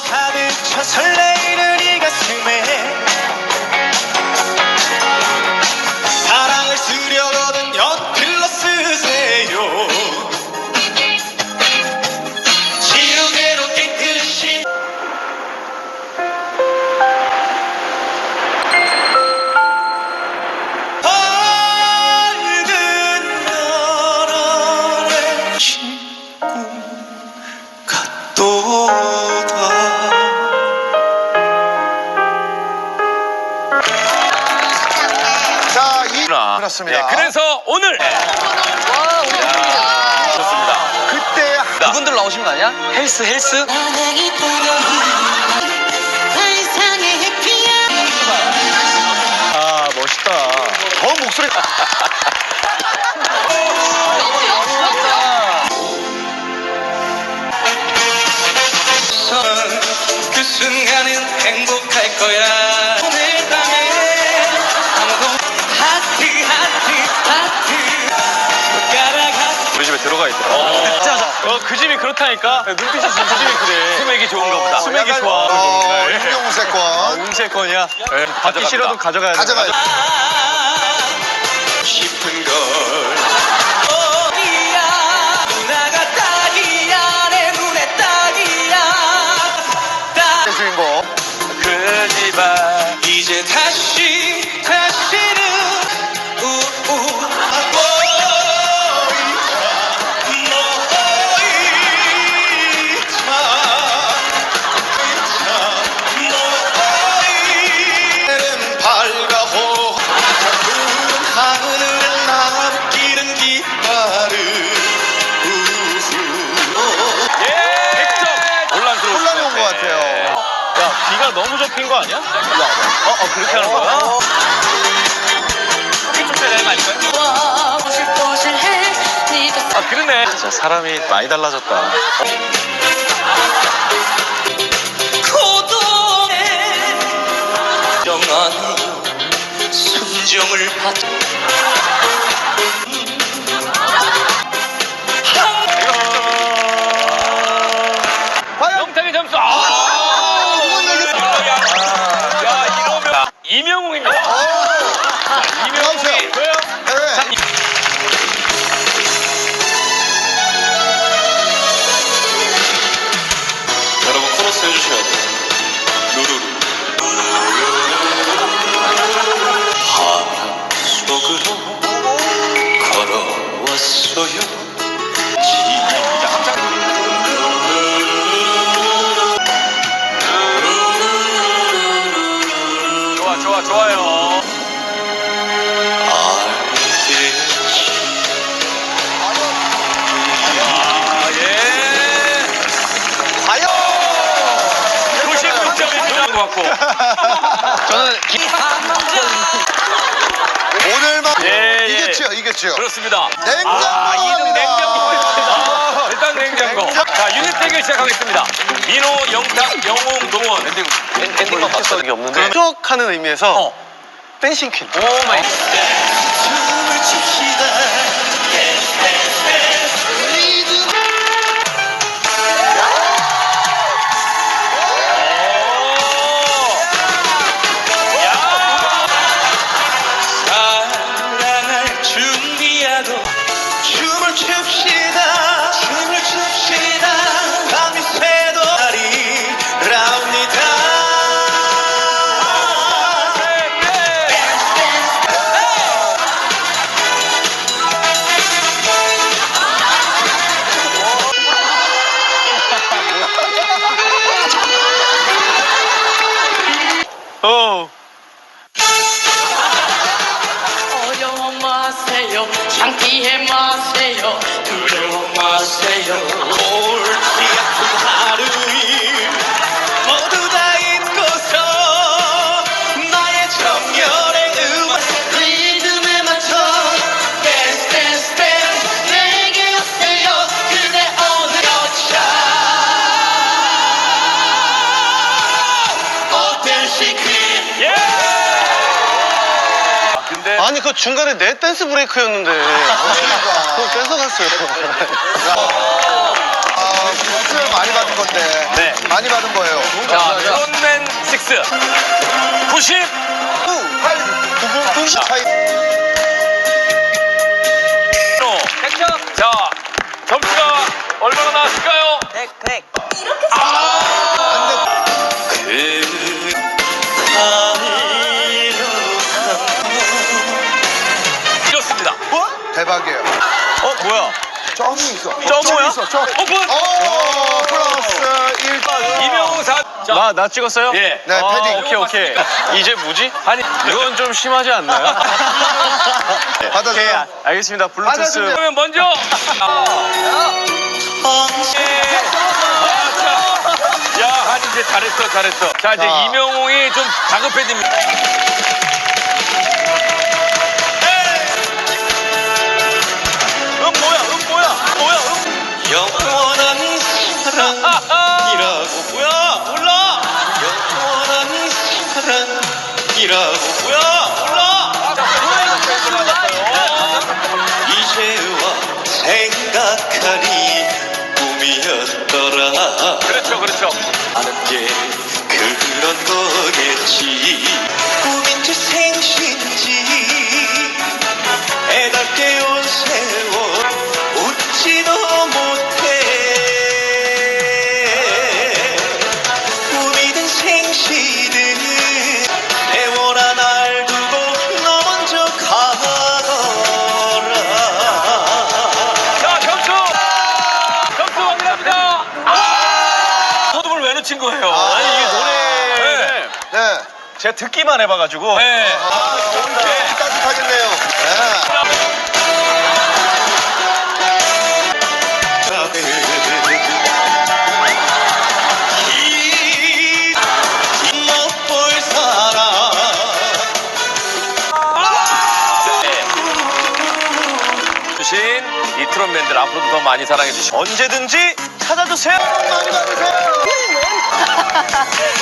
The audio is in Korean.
가득 차 설레이는 이 가슴에 사랑을 쓰려거든 연필로 쓰세요. 지우개로 깨끗이. 밝은 나라의 친구 같도 그렇습니다. 예, 그래서 오늘 좋습니다. 그때 이분들 나오신 거 아니야? 헬스 헬스? 아 멋있다. 더 목소리 그 순간은 행복할 거야 들어가 있더라. 자, 자. 어, 그 집이 그렇다니까. 눈빛이 진짜 그 집이 그래. 수맥이 좋은가 보다. 수맥이 약간, 좋아. 어, 예. 임용세권 웅세권이야. 받기 싫어도 가져가야 돼. 가져가야 싶은 걸 접힌 거 아니야? 어, 어, 그렇게 하는 거야? 아, 그러네. 진짜 사람이 많이 달라졌다. 고독해 영한 순정을 받 좋아, 좋아, 좋아요. 같고. 저는 오늘만 예, 예. 이겼지요, 이겼지요. 그렇습니다. 냉장고 아, 이등 갑니다. 냉장고입니다. 아, 일단 냉장고. 냉장고. 자, 유닛 대결 시작하겠습니다. 민호, 영탁, 영웅, 동원. 엔딩, 엔딩만 봤어. 이게 없는데. 추억하는 의미에서 어. 댄싱 퀸. 오 마이. 춤 그 중간에 내 댄스 브레이크였는데 그거 뺏어갔어요. 아, 박수를 많이 받은 건데. 네. 많이 받은 거예요. X 90 8 9 9 차이. 자 점수가 얼마나 나왔을까요? 이렇 대박이에요. 어 뭐야? 점이 있어. 점이 있어. 점. 오픈. 오 플러스 1. 이명사. 나, 나 찍었어요? 예. 네, 아, 패딩. 오케이, 오케이. 이제 뭐지? 아니 이건 좀 심하지 않나요? 오케이, 받아줘요. 아, 알겠습니다. 블루투스. 받아주세요. 그러면 먼저. 야, 한 이제 잘했어, 잘했어. 자, 이제 자. 이명웅이 좀 다급해집니다. 그렇죠. 아는 게 제가 듣기만 해봐가지고. 네. 아, 좋은다. 따뜻하겠네요. 네. 주신 이 트롯맨들 앞으로도 더 많이 사랑해 주시고 언제든지 찾아주세요. 많이 받으세요.